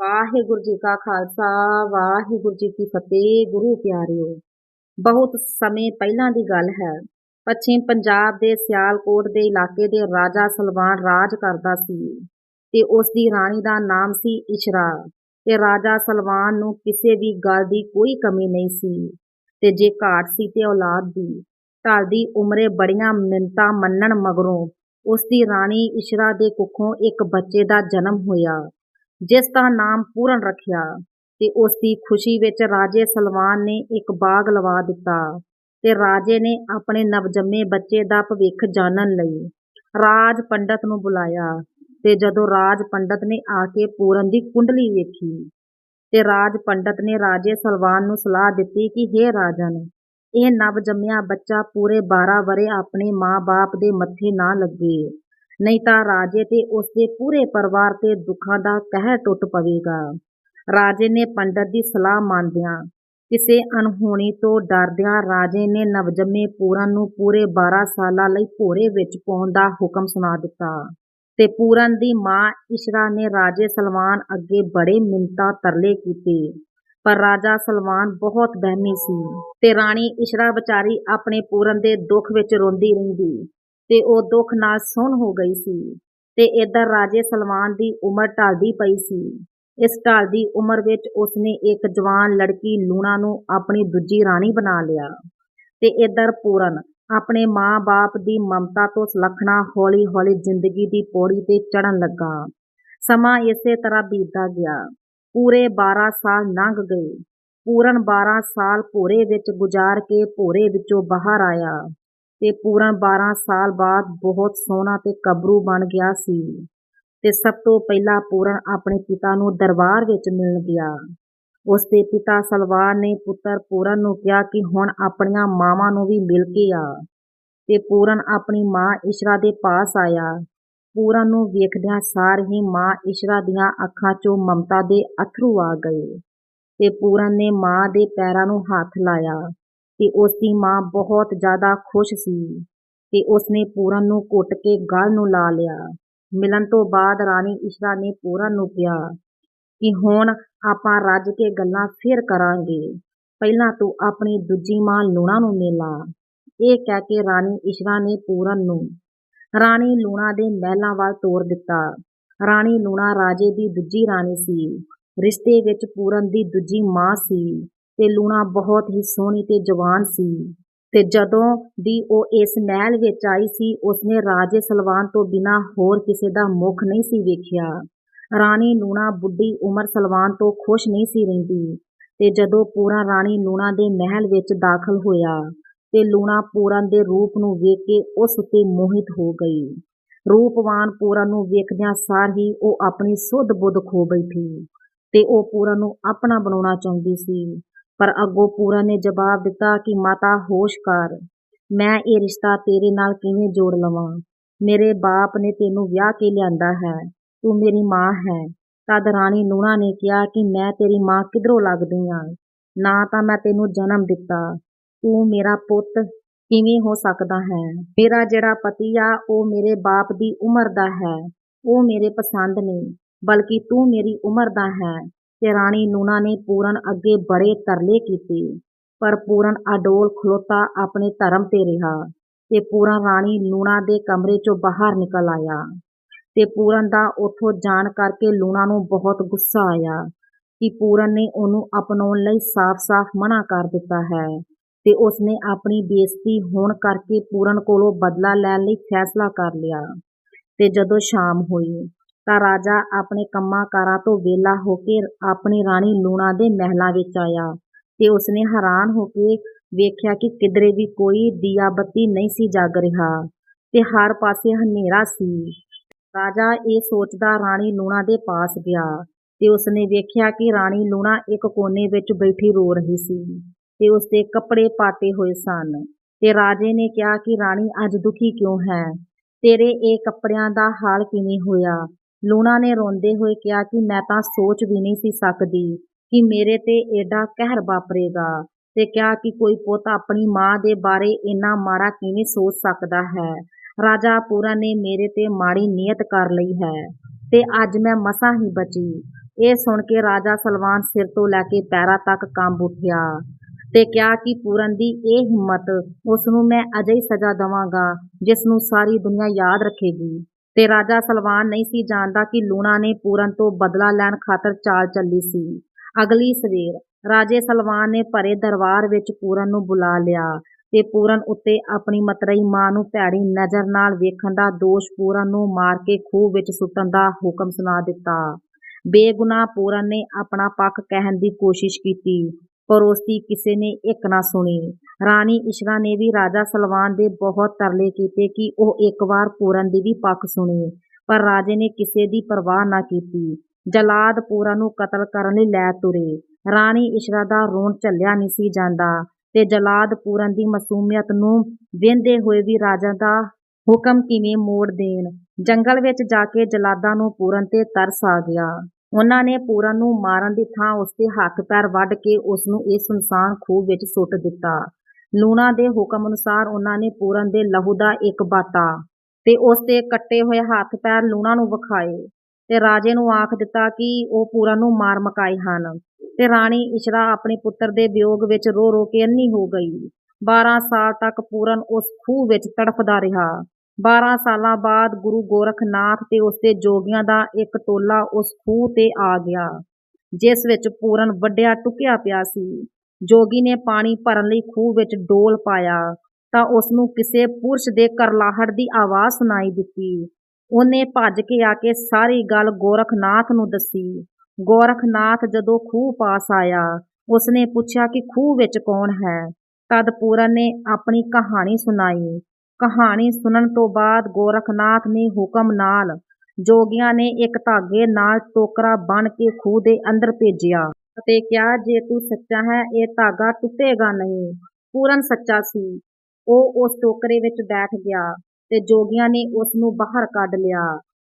ਵਾਹਿਗੁਰੂ ਜੀ ਕਾ ਖਾਲਸਾ, ਵਾਹਿਗੁਰੂ ਜੀ ਕੀ ਫਤਿਹ, ਗੁਰੂ ਪਿਆਰਿਓ। ਬਹੁਤ ਸਮੇਂ ਪਹਿਲਾਂ ਦੀ ਗੱਲ ਹੈ। ਪੱਛਮੀ ਪੰਜਾਬ ਦੇ ਸਿਆਲਕੋਟ ਦੇ ਇਲਾਕੇ ਦੇ ਰਾਜਾ ਸਲਵਾਨ ਰਾਜ ਕਰਦਾ ਸੀ ਤੇ ਉਸ ਦੀ ਰਾਣੀ ਦਾ ਨਾਮ ਸੀ ਇਸ਼ਰਾ। ਤੇ ਰਾਜਾ ਸਲਵਾਨ ਨੂੰ ਕਿਸੇ ਵੀ ਗੱਲ ਦੀ ਕੋਈ ਕਮੀ ਨਹੀਂ ਸੀ। ਤੇ ਜੇ ਘਾਟ ਸੀ ਤੇ ਔਲਾਦ ਦੀ। ਢਲਦੀ ਉਮਰੇ ਬੜੀਆਂ ਮਿੰਨਤਾਂ ਮੰਨਣ ਮਗਰੋਂ ਉਸ ਦੀ ਰਾਣੀ ਇਸ਼ਰਾ ਦੇ ਕੁੱਖੋਂ ਇੱਕ ਬੱਚੇ ਦਾ ਜਨਮ ਹੋਇਆ। ਜਿਸ ਦਾ ਨਾਮ ਪੂਰਨ ਰੱਖਿਆ ਤੇ ਉਸ ਦੀ ਖੁਸ਼ੀ ਵਿੱਚ ਰਾਜੇ ਸਲਵਾਨ ਨੇ ਇੱਕ ਬਾਗ ਲਵਾ ਦਿੱਤਾ ਤੇ ਰਾਜੇ ਨੇ ਆਪਣੇ ਨਵਜੰਮੇ ਬੱਚੇ ਦਾ ਭਵਿੱਖ ਜਾਣਨ ਲਈ ਰਾਜ ਪੰਡਤ ਨੂੰ ਬੁਲਾਇਆ ਤੇ ਜਦੋਂ ਰਾਜ ਪੰਡਤ ਨੇ ਆ ਕੇ ਪੂਰਨ ਦੀ ਕੁੰਡਲੀ ਵੇਖੀ ਤੇ ਰਾਜ ਪੰਡਤ ਨੇ ਰਾਜੇ ਸਲਵਾਨ ਨੂੰ ਸਲਾਹ ਦਿੱਤੀ ਕਿ हे ਰਾਜਨ, ਇਹ ਨਵਜੰਮਿਆ ਬੱਚਾ ਪੂਰੇ 12 ਵਰੇ ਆਪਣੇ ਮਾਂ-ਬਾਪ ਦੇ ਮੱਥੇ ਨਾ ਲੱਗੇ। ਨਹੀਂ ਤਾਂ ਰਾਜੇ ਤੇ ਉਸ ਦੇ ਪੂਰੇ ਪਰਿਵਾਰ ਤੇ ਦੁੱਖਾਂ ਦਾ ਕਹਿਰ ਟੁੱਟ ਪਵੇਗਾ। ਰਾਜੇ ਨੇ ਪੰਡਤ ਦੀ ਸਲਾਹ ਮੰਨਦਿਆਂ ਕਿਸੇ ਅਣਹੋਣੀ ਤੋਂ ਡਰਦਿਆਂ ਰਾਜੇ ਨੇ ਨਵਜੰਮੇ ਪੂਰਨ ਨੂੰ ਪੂਰੇ 12 ਸਾਲਾਂ ਲਈ ਭੋਰੇ ਵਿੱਚ ਪਾਉਣ ਦਾ ਹੁਕਮ ਸੁਣਾ ਦਿੱਤਾ ਤੇ ਪੂਰਨ ਦੀ ਮਾਂ ਇਸ਼ਰਾ ਨੇ ਰਾਜੇ ਸਲਮਾਨ ਅੱਗੇ ਬੜੇ ਮਿੰਤਾ ਤਰਲੇ ਕੀਤੇ, ਪਰ ਰਾਜਾ ਸਲਮਾਨ ਬਹੁਤ ਬਹਿਮੀ ਸੀ ਤੇ ਰਾਣੀ ਇਸ਼ਰਾ ਵਿਚਾਰੀ ਆਪਣੇ ਪੂਰਨ ਦੇ ਦੁੱਖ ਵਿੱਚ ਰੋਂਦੀ ਰਹਿੰਦੀ। ਤੇ ਉਹ ਦੁੱਖ ਨਾਲ ਸੁਣ ਹੋ ਗਈ ਸੀ ਤੇ ਇੱਧਰ ਰਾਜੇ ਸਲਵਾਨ ਦੀ ਉਮਰ ਢਲਦੀ ਪਈ ਸੀ। ਇਸ ਢਲਦੀ ਉਮਰ ਵਿੱਚ ਉਸਨੇ ਇੱਕ ਜਵਾਨ ਲੜਕੀ ਲੂਣਾ ਨੂੰ ਆਪਣੀ ਦੂਜੀ ਰਾਣੀ ਬਣਾ ਲਿਆ ਤੇ ਇੱਧਰ ਪੂਰਨ ਆਪਣੇ ਮਾਂ-ਬਾਪ ਦੀ ਮਮਤਾ ਤੋਂ ਸਲਖਣਾ ਹੌਲੀ-ਹੌਲੀ ਜ਼ਿੰਦਗੀ ਦੀ ਪੌੜੀ ਤੇ ਚੜਨ ਲੱਗਾ। ਸਮਾਂ ਇਸੇ ਤਰ੍ਹਾਂ ਬੀਤਦਾ ਗਿਆ। ਪੂਰੇ 12 ਸਾਲ ਲੰਘ ਗਏ। ਪੂਰਨ 12 ਸਾਲ ਭੋਰੇ ਵਿੱਚ ਗੁਜ਼ਾਰ ਕੇ ਭੋਰੇ ਵਿੱਚੋਂ ਬਾਹਰ ਆਇਆ। ਤੇ ਪੂਰਨ 12 ਸਾਲ ਬਾਅਦ ਬਹੁਤ ਸੋਹਣਾ ਤੇ ਕਬਰੂ ਬਣ ਗਿਆ ਸੀ। ਤੇ ਸਭ ਤੋਂ ਪਹਿਲਾਂ ਪੂਰਨ ਆਪਣੇ ਪਿਤਾ ਨੂੰ ਦਰਬਾਰ ਵਿੱਚ ਮਿਲਣ ਗਿਆ। ਉਸ ਦੇ ਪਿਤਾ ਸਲਵਾਰ ਨੇ ਪੁੱਤਰ ਪੂਰਨ ਨੂੰ ਕਿਹਾ ਕਿ ਹੁਣ ਆਪਣੀਆਂ ਮਾਵਾਂ ਨੂੰ ਵੀ ਮਿਲ ਕੇ ਆ। ਤੇ ਪੂਰਨ ਆਪਣੀ ਮਾਂ ਇਸ਼ਰਾ ਦੇ ਪਾਸ ਆਇਆ। ਪੂਰਨ ਨੂੰ ਵੇਖਦਿਆਂ ਸਾਰ ਹੀ ਮਾਂ ਇਸ਼ਰਾ ਦੀਆਂ ਅੱਖਾਂ 'ਚੋਂ ਮਮਤਾ ਦੇ ਅਥਰੂ ਆ ਗਏ। ਤੇ ਪੂਰਨ ਨੇ ਮਾਂ ਦੇ ਪੈਰਾਂ ਨੂੰ ਹੱਥ ਲਾਇਆ। ਤੇ ਉਸ ਦੀ ਮਾਂ ਬਹੁਤ ਜ਼ਿਆਦਾ ਖੁਸ਼ ਸੀ ਤੇ ਉਸਨੇ ਪੂਰਨ ਨੂੰ ਕੁੱਟ ਕੇ ਗਲ ਨੂੰ ਲਾ ਲਿਆ। ਮਿਲਣ ਤੋਂ ਬਾਅਦ ਰਾਣੀ ਇਸ਼ਰਾ ਨੇ ਪੂਰਨ ਨੂੰ ਕਿਹਾ ਕਿ ਹੁਣ ਆਪਾਂ ਰੱਜ ਕੇ ਗੱਲਾਂ ਫਿਰ ਕਰਾਂਗੇ। ਪਹਿਲਾਂ ਤੂੰ ਆਪਣੀ ਦੂਜੀ ਮਾਂ ਲੂਣਾ ਨੂੰ ਮਿਲਾ। ਇਹ ਕਹਿ ਕੇ ਰਾਣੀ ਇਸ਼ਰਾ ਨੇ ਪੂਰਨ ਨੂੰ ਰਾਣੀ ਲੂਣਾ ਦੇ ਮਹਿਲਾਂ ਵੱਲ ਤੋਰ ਦਿੱਤਾ। ਰਾਣੀ ਲੂਣਾ ਰਾਜੇ ਦੀ ਦੂਜੀ ਰਾਣੀ ਸੀ। ਰਿਸ਼ਤੇ ਵਿੱਚ ਪੂਰਨ ਦੀ ਦੂਜੀ ਮਾਂ ਸੀ। ਤੇ ਲੂਣਾ ਬਹੁਤ ਹੀ ਸੋਹਣੀ ਤੇ ਜਵਾਨ ਸੀ। ਤੇ ਜਦੋਂ ਦੀ ਉਹ ਇਸ ਮਹਿਲ ਵਿੱਚ ਆਈ ਸੀ, ਉਸਨੇ ਰਾਜੇ ਸਲਵਾਨ ਤੋਂ ਬਿਨਾਂ ਹੋਰ ਕਿਸੇ ਦਾ ਮੁਖ ਨਹੀਂ ਸੀ ਵੇਖਿਆ। ਰਾਣੀ ਲੂਣਾ ਬੁੱਢੀ ਉਮਰ ਸਲਵਾਨ ਤੋਂ ਖੁਸ਼ ਨਹੀਂ ਸੀ ਰਹਿੰਦੀ। ਤੇ ਜਦੋਂ ਪੂਰਨ ਰਾਣੀ ਲੂਣਾ ਦੇ ਮਹਿਲ ਵਿੱਚ ਦਾਖਲ ਹੋਇਆ, ਤੇ ਲੂਣਾ ਪੂਰਨ ਦੇ ਰੂਪ ਨੂੰ ਵੇਖ ਕੇ ਉਸ ਉੱਤੇ ਮੋਹਿਤ ਹੋ ਗਈ। ਰੂਪਵਾਨ ਪੂਰਨ ਨੂੰ ਵੇਖਦਿਆਂ ਸਾਰ ਹੀ ਉਹ ਆਪਣੀ ਸੁੱਧ ਬੁੱਧ ਖੋ ਬੈਠੀ ਤੇ ਉਹ ਪੂਰਨ ਨੂੰ ਆਪਣਾ ਬਣਾਉਣਾ ਚਾਹੁੰਦੀ ਸੀ। ਪਰ ਅੱਗੋਂ ਪੂਰਨ ਨੇ ਜਵਾਬ ਦਿੱਤਾ ਕਿ, ਮਾਤਾ, ਹੋਸ਼ ਕਰ। ਮੈਂ ਇਹ ਰਿਸ਼ਤਾ ਤੇਰੇ ਨਾਲ ਕਿਵੇਂ ਜੋੜ ਲਵਾਂ? ਮੇਰੇ ਬਾਪ ਨੇ ਤੈਨੂੰ ਵਿਆਹ ਕੇ ਲਿਆਂਦਾ ਹੈ। ਤੂੰ ਮੇਰੀ ਮਾਂ ਹੈ। ਤਦ ਰਾਣੀ ਲੂਣਾ ਨੇ ਕਿਹਾ ਕਿ, ਮੈਂ ਤੇਰੀ ਮਾਂ ਕਿਧਰੋਂ ਲੱਗਦੀ ਆ? ਨਾ ਤਾਂ ਮੈਂ ਤੈਨੂੰ ਜਨਮ ਦਿੱਤਾ। ਤੂੰ ਮੇਰਾ ਪੁੱਤ ਕਿਵੇਂ ਹੋ ਸਕਦਾ ਹੈ? ਮੇਰਾ ਜਿਹੜਾ ਪਤੀ ਆ, ਉਹ ਮੇਰੇ ਬਾਪ ਦੀ ਉਮਰ ਦਾ ਹੈ। ਉਹ ਮੇਰੇ ਪਸੰਦ ਨਹੀਂ ਬਲਕਿ ਤੂੰ ਮੇਰੀ ਉਮਰ ਦਾ ਹੈ। ਤੇ ਰਾਣੀ ਲੂਣਾ ਨੇ ਪੂਰਨ ਅੱਗੇ ਬੜੇ ਤਰਲੇ ਕੀਤੇ, ਪਰ ਪੂਰਨ ਅਡੋਲ ਖਲੋਤਾ ਆਪਣੇ ਧਰਮ ਤੇ ਰਿਹਾ ਤੇ ਪੂਰਨ ਰਾਣੀ ਲੂਣਾ ਦੇ ਕਮਰੇ ਚੋਂ ਬਾਹਰ ਨਿਕਲ ਆਇਆ ਤੇ ਪੂਰਨ ਦਾ ਉੱਥੋਂ ਜਾਣ ਕਰਕੇ ਲੂਣਾ ਨੂੰ ਬਹੁਤ ਗੁੱਸਾ ਆਇਆ ਕਿ ਪੂਰਨ ਨੇ ਉਹਨੂੰ ਅਪਣਾਉਣ ਲਈ ਸਾਫ਼-ਸਾਫ਼ ਮਨਾ ਕਰ ਦਿੱਤਾ ਹੈ ਤੇ ਉਸਨੇ ਆਪਣੀ ਬੇਇੱਜ਼ਤੀ ਹੋਣ ਕਰਕੇ ਪੂਰਨ ਕੋਲੋਂ ਬਦਲਾ ਲੈਣ ਲਈ ਫੈਸਲਾ ਕਰ ਲਿਆ ਤੇ ਜਦੋਂ ਸ਼ਾਮ ਹੋਈ ਤਾਂ ਰਾਜਾ ਆਪਣੇ ਕੰਮਾਂ ਕਾਰਾਂ ਤੋਂ ਵਿਹਲਾ ਹੋ ਕੇ ਆਪਣੀ ਰਾਣੀ ਲੂਣਾ ਦੇ ਮਹਿਲਾਂ ਵਿੱਚ ਆਇਆ ਤੇ ਉਸਨੇ ਹੈਰਾਨ ਹੋ ਕੇ ਵੇਖਿਆ ਕਿ ਕਿਧਰੇ ਵੀ ਕੋਈ ਦੀਆ ਬੱਤੀ ਨਹੀਂ ਸੀ ਜਗ ਰਿਹਾ ਤੇ ਹਰ ਪਾਸੇ ਹਨੇਰਾ ਸੀ। ਰਾਜਾ ਇਹ ਸੋਚਦਾ ਰਾਣੀ ਲੂਣਾ ਦੇ ਪਾਸ ਗਿਆ ਤੇ ਉਸਨੇ ਵੇਖਿਆ ਕਿ ਰਾਣੀ ਲੂਣਾ ਇੱਕ ਕੋਨੇ ਵਿੱਚ ਬੈਠੀ ਰੋ ਰਹੀ ਸੀ ਤੇ ਉਸਦੇ ਕੱਪੜੇ ਪਾਟੇ ਹੋਏ ਸਨ ਤੇ ਰਾਜੇ ਨੇ ਕਿਹਾ ਕਿ ਰਾਣੀ ਅੱਜ ਦੁਖੀ ਕਿਉਂ ਹੈ? ਤੇਰੇ ਇਹ ਕੱਪੜਿਆਂ ਦਾ ਹਾਲ ਕਿਵੇਂ ਹੋਇਆ? ਲੂਣਾ ਨੇ ਰੋਂਦੇ ਹੋਏ ਕਿਹਾ ਕਿ ਮੈਂ ਤਾਂ ਸੋਚ ਵੀ ਨਹੀਂ ਸੀ ਸਕਦੀ ਕਿ ਮੇਰੇ ਤੇ ਏਡਾ ਕਹਿਰ ਵਾਪਰੇਗਾ ਤੇ ਕਿਹਾ ਕਿ ਕੋਈ ਪੁੱਤ ਆਪਣੀ ਮਾਂ ਦੇ ਬਾਰੇ ਇੰਨਾ ਮਾੜਾ ਕਿਵੇਂ ਸੋਚ ਸਕਦਾ ਹੈ। ਰਾਜਾ ਪੂਰਨ ਨੇ ਮੇਰੇ ਤੇ ਮਾੜੀ ਨੀਅਤ ਕਰ ਲਈ ਹੈ ਤੇ ਅੱਜ ਮੈਂ ਮਸਾਂ ਹੀ ਬਚੀ। ਇਹ ਸੁਣ ਕੇ ਰਾਜਾ ਸਲਵਾਨ ਸਿਰ ਤੋਂ ਲੈ ਕੇ ਪੈਰਾਂ ਤੱਕ ਕੰਬ ਉੱਠਿਆ ਤੇ ਕਿਹਾ ਕਿ ਪੂਰਨ ਦੀ ਇਹ ਹਿੰਮਤ ਉਸ ਨੂੰ ਮੈਂ ਅਜਿਹੀ ਸਜ਼ਾ ਦਵਾਂਗਾ ਜਿਸ ਨੂੰ ਸਾਰੀ ਦੁਨੀਆ ਯਾਦ ਰੱਖੇਗੀ। ਤੇ ਰਾਜਾ ਸਲਵਾਨ ਨਹੀਂ ਸੀ ਜਾਣਦਾ ਕਿ ਲੂਣਾ ਨੇ ਪੂਰਨ ਤੋਂ ਬਦਲਾ ਲੈਣ ਖਾਤਰ ਚਾਲ ਚੱਲੀ ਸੀ। ਅਗਲੀ ਸਵੇਰ ਰਾਜੇ ਸਲਵਾਨ ਨੇ ਭਰੇ ਦਰਬਾਰ ਵਿੱਚ ਪੂਰਨ ਨੂੰ ਬੁਲਾ ਲਿਆ ਤੇ ਪੂਰਨ ਉੱਤੇ ਆਪਣੀ ਮਤਰਈ ਮਾਂ ਨੂੰ ਭੈੜੀ ਨਜ਼ਰ ਨਾਲ ਵੇਖਣ ਦਾ ਦੋਸ਼ ਪੂਰਨ ਨੂੰ ਮਾਰ ਕੇ ਖੂਹ ਵਿੱਚ ਸੁੱਟਣ ਦਾ ਹੁਕਮ ਸੁਣਾ ਦਿੱਤਾ। ਬੇਗੁਨਾਹ ਪੂਰਨ ਨੇ ਆਪਣਾ ਪੱਖ ਕਹਿਣ ਦੀ ਕੋਸ਼ਿਸ਼ ਕੀਤੀ। ਪਰ ਉਸ ਦੀ ਕਿਸੇ ਨੇ ਇੱਕ ਨਾ ਸੁਣੀ। ਰਾਣੀ ਇਸ਼ਰਾ ਨੇ ਵੀ ਰਾਜਾ ਸਲਵਾਨ ਦੇ ਬਹੁਤ ਤਰਲੇ ਕੀਤੇ ਕਿ ਉਹ ਇੱਕ ਵਾਰ ਪੂਰਨ ਦੀ ਵੀ ਪੱਖ ਸੁਣੇ, ਪਰ ਰਾਜੇ ਨੇ ਕਿਸੇ ਦੀ ਪਰਵਾਹ ਨਾ ਕੀਤੀ। ਜਲਾਦ ਪੂਰਨ ਨੂੰ ਕਤਲ ਕਰਨ ਲਈ ਲੈ ਤੁਰੇ। ਰਾਣੀ ਇਸ਼ਰਾ ਦਾ ਰੋਣ ਝੱਲਿਆ ਨਹੀਂ ਸੀ ਜਾਂਦਾ ਤੇ ਜਲਾਦ ਪੂਰਨ ਦੀ ਮਾਸੂਮੀਅਤ ਨੂੰ ਵੇਂਦੇ ਹੋਏ ਵੀ ਰਾਜਾ ਦਾ ਹੁਕਮ ਕਿਵੇਂ ਮੋੜ ਦੇਣ। ਜੰਗਲ ਵਿੱਚ ਜਾ ਕੇ ਜਲਾਦਾਂ ਨੂੰ ਪੂਰਨ ਤੇ ਤਰਸ ਆ ਗਿਆ। ਉਹਨਾਂ ਨੇ ਪੂਰਨ ਨੂੰ ਮਾਰਨ ਦੀ ਥਾਂ ਉਸਦੇ ਹੱਥ ਪੈਰ ਵੱਢ ਕੇ ਉਸ ਨੂੰ ਇਸ ਸੁਨਸਾਨ ਖੂਹ ਵਿੱਚ ਸੁੱਟ ਦਿੱਤਾ। ਲੂਣਾ ਦੇ ਹੁਕਮ ਅਨੁਸਾਰ ਉਹਨਾਂ ਨੇ ਪੂਰਨ ਦੇ ਲਹੂ ਦਾ ਇੱਕ ਬਾਟਾ ਤੇ ਉਸ ਦੇ ਕੱਟੇ ਹੋਏ ਹੱਥ ਪੈਰ ਲੂਣਾ ਨੂੰ ਵਿਖਾਏ ਤੇ ਰਾਜੇ ਨੂੰ ਆਖ ਦਿੱਤਾ ਕਿ ਉਹ ਪੂਰਨ ਨੂੰ ਮਾਰ ਮਕਾਏ ਹਨ। ਤੇ ਰਾਣੀ ਇਸ਼ਰਾ ਆਪਣੇ ਪੁੱਤਰ ਦੇ ਵਿਯੋਗ ਵਿੱਚ ਰੋ ਰੋ ਕੇ ਅੰਨੀ ਹੋ ਗਈ। 12 ਸਾਲ ਤੱਕ ਪੂਰਨ ਉਸ ਖੂਹ ਵਿੱਚ ਤੜਫਦਾ ਰਿਹਾ। 12 ਸਾਲਾਂ ਬਾਅਦ ਗੁਰੂ ਗੋਰਖਨਾਥ ਤੇ ਉਸਦੇ ਜੋਗੀਆਂ ਦਾ ਇੱਕ ਟੋਲਾ ਉਸ ਖੂਹ ਤੇ ਆ ਗਿਆ, ਜਿਸ ਵਿੱਚ ਪੂਰਨ ਵੱਡਿਆ ਟੁਕਿਆ ਪਿਆ ਸੀ। ਜੋਗੀ ਨੇ ਪਾਣੀ ਭਰਨ ਲਈ ਖੂਹ ਵਿੱਚ ਡੋਲ ਪਾਇਆ, ਤਾਂ ਉਸ ਨੂੰ ਕਿਸੇ ਪੁਰਸ਼ ਦੇ ਕਰਲਾਹਟ ਦੀ ਆਵਾਜ਼ ਸੁਣਾਈ ਦਿੱਤੀ। ਉਹਨੇ ਭੱਜ ਕੇ ਆ ਕੇ ਸਾਰੀ ਗੱਲ ਗੋਰਖਨਾਥ ਨੂੰ ਦੱਸੀ। ਗੋਰਖਨਾਥ ਜਦੋਂ ਖੂਹ ਪਾਸ ਆਇਆ, ਉਸਨੇ ਪੁੱਛਿਆ ਕਿ ਖੂਹ ਵਿੱਚ ਕੌਣ ਹੈ? ਤਦ ਪੂਰਨ ਨੇ ਆਪਣੀ ਕਹਾਣੀ ਸੁਣਾਈ। ਕਹਾਣੀ ਸੁਣਨ ਤੋਂ ਬਾਅਦ ਗੋਰਖਨਾਥ ਨੇ ਹੁਕਮ ਨਾਲ ਜੋਗੀਆਂ ਨੇ ਇੱਕ ਧਾਗੇ ਨਾਲ ਟੋਕਰਾ ਬਣ ਕੇ ਖੂਹ ਦੇ ਅੰਦਰ ਭੇਜਿਆ ਅਤੇ ਕਿਹਾ, ਜੇ ਤੂੰ ਸੱਚਾ ਹੈ, ਇਹ ਧਾਗਾ ਟੁੱਟੇਗਾ ਨਹੀਂ। ਪੂਰਨ ਸੱਚਾ ਸੀ। ਉਹ ਉਸ ਟੋਕਰੇ ਵਿੱਚ ਬੈਠ ਗਿਆ ਤੇ ਜੋਗੀਆਂ ਨੇ ਉਸ ਨੂੰ ਬਾਹਰ ਕੱਢ ਲਿਆ।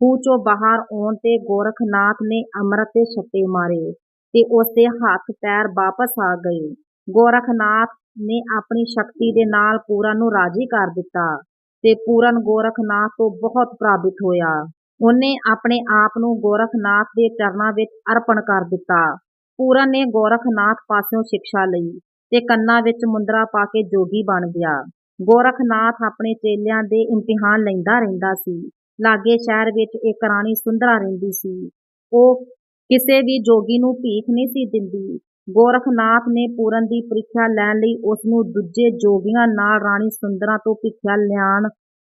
ਖੂਹ ਚੋਂ ਬਾਹਰ ਆਉਣ ਤੇ ਗੋਰਖਨਾਥ ਨੇ ਅੰਮ੍ਰਿਤ ਦੇ ਛੱਟੇ ਮਾਰੇ ਤੇ ਉਸ ਦੇ ਹੱਥ ਪੈਰ ਵਾਪਸ ਆ ਗਏ। ਗੋਰਖਨਾਥ ਨੇ ਆਪਣੀ ਸ਼ਕਤੀ ਦੇ ਨਾਲ ਪੂਰਨ ਨੂੰ ਰਾਜੀ ਕਰ ਦਿੱਤਾ ਤੇ ਪੂਰਨ ਗੋਰਖਨਾਥ ਤੋਂ ਬਹੁਤ ਪ੍ਰਭਾਵਿਤ ਹੋਇਆ। ਉਹਨੇ ਆਪਣੇ ਆਪ ਨੂੰ ਗੋਰਖਨਾਥ ਦੇ ਚਰਨਾਂ ਵਿੱਚ ਅਰਪਣ ਕਰ ਦਿੱਤਾ। ਪੂਰਨ ਨੇ ਗੋਰਖਨਾਥ ਪਾਸਿਓਂ ਸਿੱਖਿਆ ਲਈ ਤੇ ਕੰਨਾਂ ਵਿੱਚ ਮੁੰਦਰਾ ਪਾ ਕੇ ਜੋਗੀ ਬਣ ਗਿਆ। ਗੋਰਖਨਾਥ ਆਪਣੇ ਚੇਲਿਆਂ ਦੇ ਇਮਤਿਹਾਨ ਲੈਂਦਾ ਰਹਿੰਦਾ ਸੀ। ਲਾਗੇ ਸ਼ਹਿਰ ਵਿੱਚ ਇੱਕ ਰਾਣੀ ਸੁੰਦਰਾ ਰਹਿੰਦੀ ਸੀ। ਉਹ ਕਿਸੇ ਵੀ ਜੋਗੀ ਨੂੰ ਭੀਖ ਨਹੀਂ ਸੀ ਦਿੰਦੀ। ਗੋਰਖਨਾਥ ਨੇ ਪੂਰਨ ਦੀ ਪ੍ਰੀਖਿਆ ਲੈਣ ਲਈ ਉਸ ਨੂੰ ਦੂਜੇ ਜੋਗੀਆਂ ਨਾਲ ਰਾਣੀ ਸੁੰਦਰਾ ਤੋਂ ਭਿੱਖਿਆ ਲਿਆਉਣ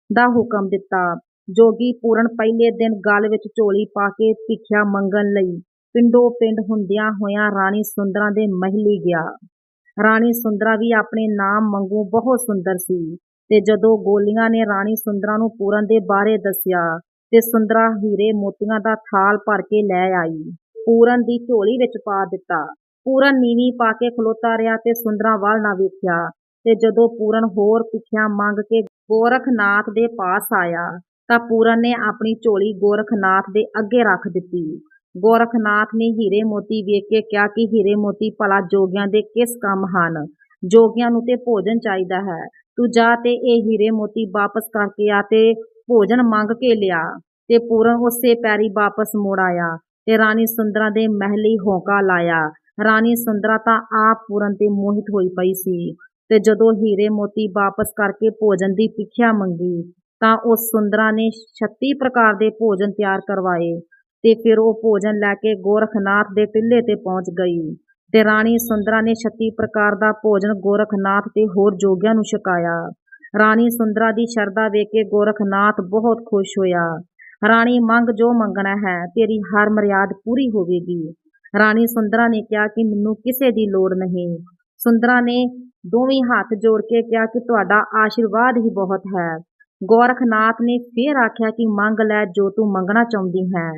ਦਾ ਹੁਕਮ ਦਿੱਤਾ। ਜੋਗੀ ਪੂਰਨ ਪਹਿਲੇ ਦਿਨ ਗਲ ਵਿੱਚ ਝੋਲੀ ਪਾ ਕੇ ਭਿੱਖਿਆ ਮੰਗਣ ਲਈ ਪਿੰਡੋ ਪਿੰਡ ਹੁੰਦਿਆਂ ਹੋਇਆਂ ਰਾਣੀ ਸੁੰਦਰਾ ਦੇ ਮਹਿਲੀ ਗਿਆ। ਰਾਣੀ ਸੁੰਦਰਾ ਵੀ ਆਪਣੇ ਨਾਮ ਮੰਗੂ ਬਹੁਤ ਸੁੰਦਰ ਸੀ ਤੇ ਜਦੋਂ ਗੋਲੀਆਂ ਨੇ ਰਾਣੀ ਸੁੰਦਰਾ ਨੂੰ ਪੂਰਨ ਦੇ ਬਾਰੇ ਦੱਸਿਆ ਤੇ ਸੁੰਦਰਾ ਹੀਰੇ ਮੋਤੀਆਂ ਦਾ ਥਾਲ ਭਰ ਕੇ ਲੈ ਆਈ। ਪੂਰਨ ਦੀ ਝੋਲੀ ਵਿੱਚ ਪਾ ਦਿੱਤਾ। ਪੂਰਨ ਨੀਵੀਂ ਪਾ ਕੇ ਖਲੋਤਾ ਰਿਹਾ ਤੇ ਸੁੰਦਰਾਂ ਵੱਲ ਨਾ ਵੇਖਿਆ। ਤੇ ਜਦੋਂ ਪੂਰਨ ਹੋਰ ਪਿੱਛਿਆਂ ਮੰਗ ਕੇ ਗੋਰਖਨਾਥ ਦੇ ਪਾਸ ਆਇਆ, ਤਾਂ ਪੂਰਨ ਨੇ ਆਪਣੀ ਝੋਲੀ ਗੋਰਖਨਾਥ ਦੇ ਅੱਗੇ ਰੱਖ ਦਿੱਤੀ। ਗੋਰਖਨਾਥ ਨੇ ਹੀਰੇ ਮੋਤੀ ਵੇਖ ਕੇ ਕਿਹਾ ਕਿ ਹੀਰੇ ਮੋਤੀ ਭਲਾ ਜੋਗੀਆਂ ਦੇ ਕਿਸ ਕੰਮ ਹਨ? ਜੋਗੀਆਂ ਨੂੰ ਤੇ ਭੋਜਨ ਚਾਹੀਦਾ ਹੈ। ਤੂੰ ਜਾ ਤੇ ਇਹ ਹੀਰੇ ਮੋਤੀ ਵਾਪਸ ਕਰਕੇ ਆ ਤੇ ਭੋਜਨ ਮੰਗ ਕੇ ਲਿਆ। ਤੇ ਪੂਰਨ ਉਸੇ ਪੈਰੀ ਵਾਪਸ ਮੁੜ ਆਇਆ ਤੇ ਰਾਣੀ ਸੁੰਦਰਾ ਦੇ ਮਹਿਲੀ ਹੋਂਕਾ ਲਾਇਆ। ਰਾਣੀ ਸੁੰਦਰਾ ਤਾਂ ਆਪ ਪੂਰਨ ਤੇ ਮੋਹਿਤ ਹੋਈ ਪਈ ਸੀ ਤੇ ਜਦੋਂ ਹੀਰੇ ਮੋਤੀ ਵਾਪਸ ਕਰਕੇ ਭੋਜਨ ਦੀ ਭਿੱਖਿਆ ਮੰਗੀ, ਤਾਂ ਉਸ ਸੁੰਦਰਾ ਨੇ 36 ਪ੍ਰਕਾਰ ਦੇ ਭੋਜਨ ਤਿਆਰ ਕਰਵਾਏ ਤੇ ਫਿਰ ਉਹ ਭੋਜਨ ਲੈ ਕੇ ਗੋਰਖਨਾਥ ਦੇ ਟਿੱਲੇ ਤੇ ਪਹੁੰਚ ਗਈ ਤੇ ਰਾਣੀ ਸੁੰਦਰਾ ਨੇ 36 ਪ੍ਰਕਾਰ ਦਾ ਭੋਜਨ ਗੋਰਖਨਾਥ ਤੇ ਹੋਰ ਜੋਗਿਆਂ ਨੂੰ ਛਕਾਇਆ। ਰਾਣੀ ਸੁੰਦਰਾ ਦੀ ਸ਼ਰਧਾ ਵੇਖ ਕੇ ਗੋਰਖਨਾਥ ਬਹੁਤ ਖੁਸ਼ ਹੋਇਆ। ਰਾਣੀ, ਮੰਗ ਜੋ ਮੰਗਣਾ ਹੈ, ਤੇਰੀ ਹਰ ਮਰਿਆਦ ਪੂਰੀ ਹੋਵੇਗੀ। ਰਾਣੀ ਸੁੰਦਰਾ ਨੇ ਕਿਹਾ ਕਿ ਮੈਨੂੰ ਕਿਸੇ ਦੀ ਲੋੜ ਨਹੀਂ। ਸੁੰਦਰਾ ਨੇ ਦੋਵੇਂ ਹੱਥ ਜੋੜ ਕੇ ਕਿਹਾ ਕਿ ਤੁਹਾਡਾ ਆਸ਼ੀਰਵਾਦ ਹੀ ਬਹੁਤ ਹੈ। ਗੋਰਖਨਾਥ ਨੇ ਫੇਰ ਆਖਿਆ ਕਿ ਮੰਗ ਲੈ ਜੋ ਤੂੰ ਮੰਗਣਾ ਚਾਹੁੰਦੀ ਹੈ।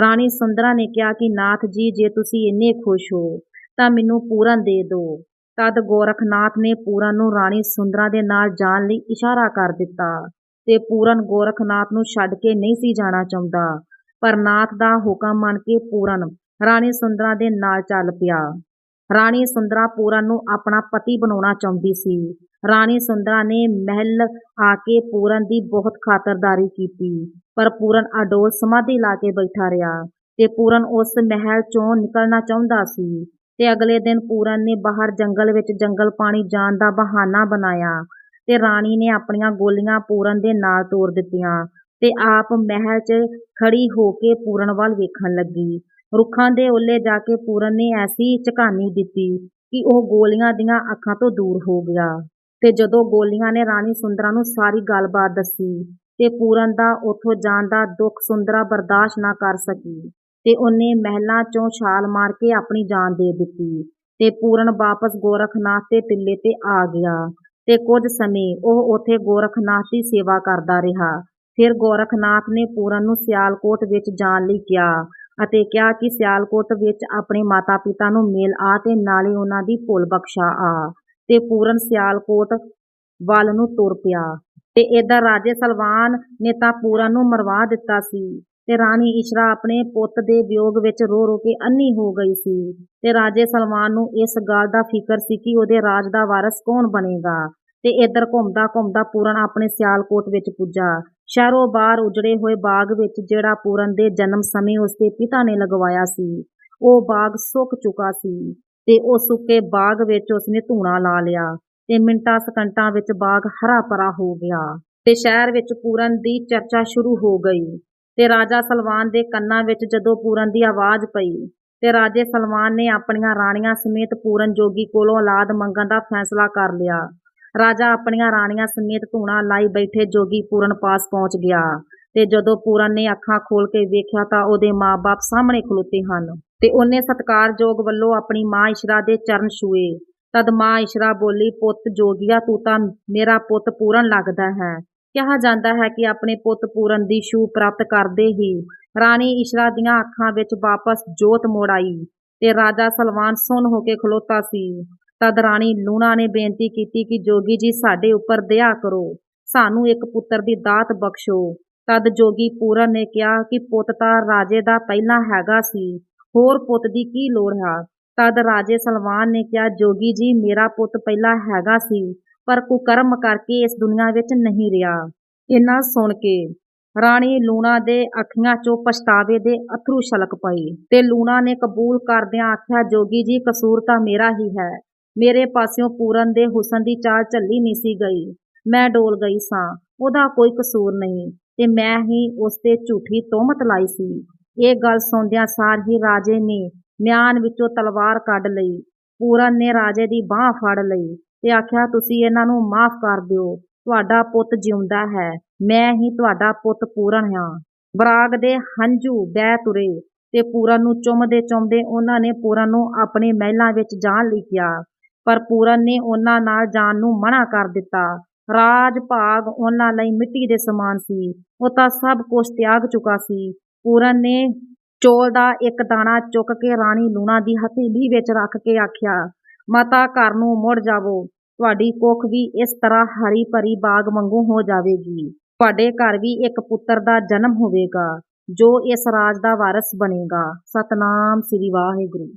ਰਾਣੀ ਸੁੰਦਰਾ ਨੇ ਕਿਹਾ ਕਿ ਨਾਥ ਜੀ, ਜੇ ਤੁਸੀਂ ਇੰਨੇ ਖੁਸ਼ ਹੋ, ਤਾਂ ਮੈਨੂੰ ਪੂਰਨ ਦੇ ਦਿਓ ਤਦ ਗੋਰਖਨਾਥ ਨੇ ਪੂਰਨ ਨੂੰ ਰਾਣੀ ਸੁੰਦਰਾ ਦੇ ਨਾਲ ਜਾਣ ਲਈ ਇਸ਼ਾਰਾ ਕਰ ਦਿੱਤਾ ਤੇ ਪੂਰਨ ਗੋਰਖਨਾਥ ਨੂੰ ਛੱਡ ਕੇ ਨਹੀਂ ਸੀ ਜਾਣਾ ਚਾਹੁੰਦਾ। ਪਰ ਨਾਥ ਦਾ ਹੁਕਮ ਮੰਨ ਕੇ ਪੂਰਨ ਰਾਣੀ ਸੁੰਦਰਾ ਦੇ ਨਾਲ ਚੱਲ ਪਿਆ। ਰਾਣੀ ਸੁੰਦਰਾ ਪੂਰਨ ਨੂੰ ਆਪਣਾ ਪਤੀ ਬਣਾਉਣਾ ਚਾਹੁੰਦੀ ਸੀ। ਰਾਣੀ ਸੁੰਦਰਾ ਨੇ ਮਹਿਲ ਆ ਕੇ ਪੂਰਨ ਦੀ ਬਹੁਤ ਖਾਤਰਦਾਰੀ ਕੀਤੀ, ਪਰ ਪੂਰਨ ਅਡੋਲ ਸਮਾਧੀ ਲਾ ਕੇ ਬੈਠਾ ਰਿਹਾ ਤੇ ਪੂਰਨ ਉਸ ਮਹਿਲ ਚੋਂ ਨਿਕਲਣਾ ਚਾਹੁੰਦਾ ਸੀ ਤੇ ਅਗਲੇ ਦਿਨ ਪੂਰਨ ਨੇ ਬਾਹਰ ਜੰਗਲ ਵਿੱਚ ਜੰਗਲ ਪਾਣੀ ਜਾਣ ਦਾ ਬਹਾਨਾ ਬਣਾਇਆ ਤੇ ਰਾਣੀ ਨੇ ਆਪਣੀਆਂ ਗੋਲੀਆਂ ਪੂਰਨ ਦੇ ਨਾਲ ਤੋੜ ਦਿੱਤੀਆਂ ਤੇ ਆਪ ਮਹਿਲ 'ਚ ਖੜੀ ਹੋ ਕੇ ਪੂਰਨ ਵੱਲ ਵੇਖਣ ਲੱਗੀ। ਰੁੱਖਾਂ ਦੇ ਓਲੇ ਜਾ ਕੇ ਪੂਰਨ ਨੇ ਐਸੀ ਝਕਾਨੀ ਦਿੱਤੀ ਕਿ ਉਹ ਗੋਲੀਆਂ ਦੀਆਂ ਅੱਖਾਂ ਤੋਂ ਦੂਰ ਹੋ ਗਿਆ। ਤੇ ਜਦੋਂ ਗੋਲੀਆਂ ਨੇ ਰਾਣੀ ਸੁੰਦਰਾ ਨੂੰ ਸਾਰੀ ਗੱਲਬਾਤ ਦੱਸੀ ਤੇ ਪੂਰਨ ਦਾ ਉੱਥੋਂ ਜਾਣ ਦਾ ਦੁੱਖ ਸੁੰਦਰਾ ਬਰਦਾਸ਼ਤ ਨਾ ਕਰ ਸਕੀ ਤੇ ਉਹਨੇ ਮਹਿਲਾਂ ਚੋਂ ਛਾਲ ਮਾਰ ਕੇ ਆਪਣੀ ਜਾਨ ਦੇ ਦਿੱਤੀ ਤੇ ਪੂਰਨ ਵਾਪਸ ਗੋਰਖਨਾਥ ਦੇ ਟਿੱਲੇ ਤੇ ਆ ਗਿਆ ਤੇ ਕੁਝ ਸਮੇਂ ਉਹ ਉੱਥੇ ਗੋਰਖਨਾਥ ਦੀ ਸੇਵਾ ਕਰਦਾ ਰਿਹਾ। ਫਿਰ ਗੋਰਖਨਾਥ ਨੇ ਪੂਰਨ ਨੂੰ ਸਿਆਲਕੋਟ ਵਿੱਚ ਜਾਣ ਲਈ ਕਿਹਾ ਅਤੇ ਕਿਹਾ ਕਿ ਸਿਆਲਕੋਟ ਵਿੱਚ ਆਪਣੇ ਮਾਤਾ-ਪਿਤਾ ਨੂੰ ਮੇਲ ਆ ਤੇ ਨਾਲੇ ਉਹਨਾਂ ਦੀ ਭੁੱਲ ਬਖਸ਼ਾ ਆ ਤੇ ਪੂਰਨ ਸਿਆਲਕੋਟ ਵੱਲ ਨੂੰ ਤੁਰ ਪਿਆ। ਤੇ ਏਦਾਂ ਰਾਜੇ ਸਲਵਾਨ ਨੇ ਤਾਂ ਪੂਰਨ ਨੂੰ ਮਰਵਾ ਦਿੱਤਾ ਸੀ ਤੇ ਰਾਣੀ ਇਸ਼ਰਾ ਆਪਣੇ ਪੁੱਤ ਦੇ ਵਿਯੋਗ ਵਿੱਚ ਰੋ ਰੋ ਕੇ ਅੰਨੀ ਹੋ ਗਈ ਸੀ। ਤੇ ਰਾਜੇ ਸਲਵਾਨ ਨੂੰ ਇਸ ਗੱਲ ਦਾ ਫਿਕਰ ਸੀ ਕਿ ਉਹਦੇ ਰਾਜ ਦਾ ਵਾਰਸ ਕੌਣ ਬਣੇਗਾ। ਤੇ ਇੱਧਰ ਘੁੰਮਦਾ ਘੁੰਮਦਾ ਪੂਰਨ ਆਪਣੇ ਸਿਆਲਕੋਟ ਵਿੱਚ ਪੁੱਜਾ। ਸ਼ਹਿਰੋਂ ਬਾਹਰ ਉਜੜੇ ਹੋਏ ਬਾਗ ਵਿੱਚ ਜਿਹੜਾ ਪੂਰਨ ਦੇ ਜਨਮ ਸਮੇਂ ਉਸਦੇ ਪਿਤਾ ਨੇ ਲਗਵਾਇਆ ਸੀ, ਉਹ ਬਾਗ ਸੁੱਕ ਚੁੱਕਾ ਸੀ ਤੇ ਉਹ ਸੁੱਕੇ ਬਾਗ ਵਿੱਚ ਉਸਨੇ ਧੂਣਾ ਲਾ ਲਿਆ ਤੇ ਮਿੰਟਾਂ ਸਕਿੰਟਾਂ ਵਿੱਚ ਬਾਗ ਹਰਾ ਭਰਾ ਹੋ ਗਿਆ ਤੇ ਸ਼ਹਿਰ ਵਿੱਚ ਪੂਰਨ ਦੀ ਚਰਚਾ ਸ਼ੁਰੂ ਹੋ ਗਈ ਤੇ ਰਾਜਾ ਸਲਵਾਨ ਦੇ ਕੰਨਾਂ ਵਿੱਚ ਜਦੋਂ ਪੂਰਨ ਦੀ ਆਵਾਜ਼ ਪਈ ਤੇ ਰਾਜੇ ਸਲਵਾਨ ਨੇ ਆਪਣੀਆਂ ਰਾਣੀਆਂ ਸਮੇਤ ਪੂਰਨ ਜੋਗੀ ਕੋਲੋਂ ਔਲਾਦ ਮੰਗਣ ਦਾ ਫੈਸਲਾ ਕਰ ਲਿਆ। ਰਾਜਾ ਆਪਣੀਆਂ ਰਾਣੀਆਂ ਸਮੇਤ ਧੂਣਾ ਲਾਈ ਬੈਠੇ ਜੋਗੀ ਪੂਰਨ ਪਾਸ ਪਹੁੰਚ ਗਿਆ। ਤੇ ਜਦੋਂ ਪੂਰਨ ਨੇ ਅੱਖਾਂ ਖੋਲ ਕੇ ਵੇਖਿਆ ਤਾਂ ਉਹਦੇ ਮਾਪੇ ਸਾਹਮਣੇ ਖਲੋਤੇ ਹਨ। ਤੇ ਉਹਨੇ ਸਤਕਾਰਯੋਗ ਵੱਲੋਂ ਆਪਣੀ ਮਾਂ ਇਸ਼ਰਾ ਦੇ ਚਰਨ ਛੂਏ। ਤਦ ਮਾਂ ਇਸ਼ਰਾ ਬੋਲੀ, ਪੁੱਤ ਜੋਗੀਆ, ਤੂੰ ਤਾਂ ਮੇਰਾ ਪੁੱਤ ਪੂਰਨ ਲੱਗਦਾ ਹੈ। ਕਿਹਾ ਜਾਂਦਾ ਹੈ ਕਿ ਆਪਣੇ ਪੁੱਤ ਪੂਰਨ ਦੀ ਛੂਹ ਪ੍ਰਾਪਤ ਕਰਦੇ ਹੀ ਰਾਣੀ ਇਸ਼ਰਾ ਦੀਆਂ ਅੱਖਾਂ ਵਿੱਚ ਵਾਪਸ ਜੋਤ ਮੋੜ ਆਈ। ਤੇ ਰਾਜਾ ਸਲਵਾਨ ਸੁੰਨ ਹੋ ਕੇ ਖਲੋਤਾ ਸੀ। ਤਦ ਰਾਣੀ ਲੂਣਾ ਨੇ ਬੇਨਤੀ ਕੀਤੀ ਕਿ ਜੋਗੀ ਜੀ ਸਾਡੇ ਉੱਪਰ ਦਇਆ ਕਰੋ। ਸਾਨੂੰ ਇੱਕ ਪੁੱਤਰ ਦੀ ਦਾਤ ਬਖਸ਼ੋ। ਤਦ ਜੋਗੀ ਪੂਰਨ ਨੇ ਕਿਹਾ ਕਿ ਪੁੱਤ ਤਾਂ ਰਾਜੇ ਦਾ ਪਹਿਲਾਂ ਹੈਗਾ ਸੀ, ਹੋਰ ਪੁੱਤ ਦੀ ਕੀ ਲੋੜ ਹੈ? ਤਦ ਰਾਜੇ ਸਲਵਾਨ ਨੇ ਕਿਹਾ, ਜੋਗੀ ਜੀ, ਮੇਰਾ ਪੁੱਤ ਪਹਿਲਾਂ ਹੈਗਾ ਸੀ, ਪਰ ਕੁਕਰਮ ਕਰਕੇ ਇਸ ਦੁਨੀਆ ਵਿੱਚ ਨਹੀਂ ਰਿਹਾ। ਇਹਨਾਂ ਸੁਣ ਕੇ ਰਾਣੀ ਲੂਣਾ ਦੇ ਅੱਖੀਆਂ 'ਚੋਂ ਪਛਤਾਵੇ ਦੇ ਅਥਰੂ ਛਲਕ ਪਏ ਤੇ ਲੂਣਾ ਨੇ ਕਬੂਲ ਕਰਦਿਆਂ ਆਖਿਆ, ਜੋਗੀ ਜੀ, ਕਸੂਰ ਤਾਂ ਮੇਰਾ ਹੀ ਹੈ। ਮੇਰੇ ਪਾਸਿਓਂ ਪੂਰਨ ਦੇ ਹੁਸਨ ਦੀ ਚਾਲ ਝੱਲੀ ਨਹੀਂ ਸੀ ਗਈ। ਮੈਂ ਡੋਲ ਗਈ ਸਾਂ। ਉਹਦਾ ਕੋਈ ਕਸੂਰ ਨਹੀਂ ਤੇ ਮੈਂ ਹੀ ਉਸ ਤੇ ਝੂਠੀ ਤੋਹਮਤ ਲਾਈ ਸੀ। ਇਹ ਗੱਲ ਸੁਣਦਿਆਂ ਸਾਰ ਹੀ ਰਾਜੇ ਨੇ ਮਿਆਨ ਵਿੱਚੋਂ ਤਲਵਾਰ ਕੱਢ ਲਈ। ਪੂਰਨ ਨੇ ਰਾਜੇ ਦੀ ਬਾਹ ਫੜ ਲਈ ਤੇ ਆਖਿਆ, ਤੁਸੀਂ ਇਹਨਾਂ ਨੂੰ ਮਾਫ ਕਰ ਦਿਓ। ਤੁਹਾਡਾ ਪੁੱਤ ਜਿਉਂਦਾ ਹੈ। ਮੈਂ ਹੀ ਤੁਹਾਡਾ ਪੁੱਤ ਪੂਰਨ ਹਾਂ। ਬਰਾਗ ਦੇ ਹੰਝੂ ਬਹਿ ਤੁਰੇ ਤੇ ਪੂਰਨ ਨੂੰ ਚੁੰਮਦੇ ਚੁੰਮਦੇ ਉਹਨਾਂ ਨੇ ਪੂਰਨ ਨੂੰ ਆਪਣੇ ਮਹਿਲਾਂ ਵਿੱਚ ਜਾਣ ਲਈ ਕਿਹਾ। ਪਰ ਪੂਰਨ ਨੇ ਉਹਨਾਂ ਨਾਲ ਜਾਣ ਨੂੰ ਮਨਾ ਕਰ ਦਿੱਤਾ। ਰਾਜ ਭਾਗ ਉਹਨਾਂ ਲਈ ਮਿੱਟੀ ਦੇ ਸਮਾਨ ਸੀ। ਉਹ ਤਾਂ ਸਭ ਕੁਝ ਤਿਆਗ ਚੁੱਕਾ ਸੀ। ਪੂਰਨ ਨੇ ਚੋਲ ਦਾ ਇੱਕ ਦਾਣਾ ਚੁੱਕ ਕੇ ਰਾਣੀ ਲੂਣਾ ਦੀ ਹਥੇਲੀ ਵਿੱਚ ਰੱਖ ਕੇ ਆਖਿਆ, ਮਾਤਾ, ਘਰ ਨੂੰ ਮੁੜ ਜਾਵੋ। ਤੁਹਾਡੀ ਕੁੱਖ ਵੀ ਇਸ ਤਰ੍ਹਾਂ ਹਰੀ ਭਰੀ ਬਾਗ ਵਾਂਗੂ ਹੋ ਜਾਵੇਗੀ। ਤੁਹਾਡੇ ਘਰ ਵੀ ਇੱਕ ਪੁੱਤਰ ਦਾ ਜਨਮ ਹੋਵੇਗਾ, ਜੋ ਇਸ ਰਾਜ ਦਾ ਵਾਰਸ ਬਣੇਗਾ। ਸਤਨਾਮ ਸ੍ਰੀ ਵਾਹਿਗੁਰੂ।